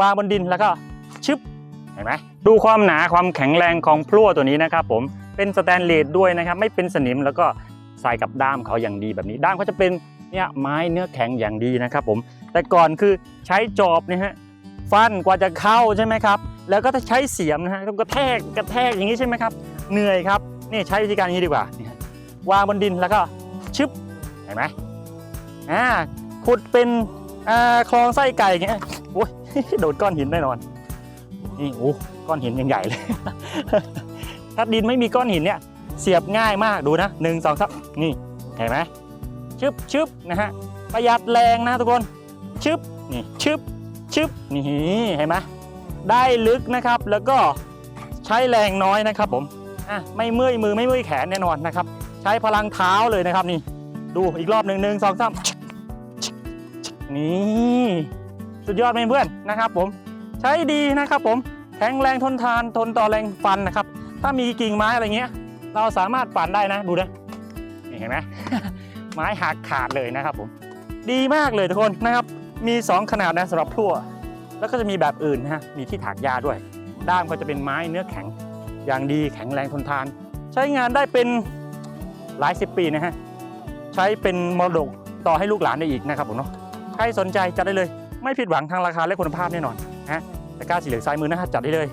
วางบนดินแล้วก็ชึบเห็นไหมดูความหนาความแข็งแรงของพลั่วตัวนี้นะครับผมเป็นสแตนเลสด้วยนะครับ ไม่เป็นสนิมแล้วก็ใส่กับด้ามเขาอย่างดีแบบนี้ ด้ามเขาจะเป็นเนี่ยไม้เนื้อแข็งอย่างดีนะครับผมแต่ก่อนคือใช้จอบเนี่ยฮะฟันกว่าจะเข้าใช่ไหมครับ แล้วก็ใช้เสียมนะฮะต้องกระแทกกระแทกอย่างนี้ใช่ไหมครับ เหนื่อยครับนี่ใช้วิธีการนี้ดีกว่าวางบนดินแล้วก็ชึบเห็นไหมอ่าขุดเป็นอ่าคลองไส้ไก่อย่างเงี้ย โอ้ยโดดก้อนหินแน่นอน นี่โอ้ก้อนหินยังใหญ่เลย ถ้าดินไม่มีก้อนหินเนี่ย เสียบง่ายมากดูนะหนึ่งสองสามนี่เห็นไหมชึบชึบนะฮะประหยัดแรงนะทุกคนชึบนี่ชึบชึบนี่เห็นไหมได้ลึกนะครับแล้วก็ใช้แรงน้อยนะครับผมอะไม่เมื่อยมือไม่เมื่อยแขนแน่นอนนะครับ ใช้พลังเท้าเลยนะครับนี่ ดูอีกรอบหนึ่งหนึ่งสองสามนี่ สุดยอดไหมเพื่อนนะครับ ผมใช้ดีนะครับ ผมแข็งแรงทนทานทนต่อแรงฟันนะครับ ถ้ามีกิ่งไม้อะไรเงี้ย เราสามารถปั่นได้นะ ดูนะนี่เห็นไหมไม้หักขาดเลยนะครับ ผม ดีมากเลยทุกคนนะครับ มี 2 ขนาดนะสำหรับพลั่ว แล้วก็จะมีแบบอื่นนะฮะมีที่ถากหญ้าด้วย ด้ามก็จะเป็นไม้เนื้อแข็งอย่างดีแข็งแรงทนทาน ใช้งานได้เป็นหลายสิบปีนะฮะใช้เป็นมรดกต่อให้ลูกหลานได้อีกนะครับผมเนาะใครสนใจจัดได้เลย ไม่ผิดหวังทางราคาและคุณภาพแน่นอนนะฮะตะกร้าสีเหลืองซ้ายมือนะฮะจัดได้เลย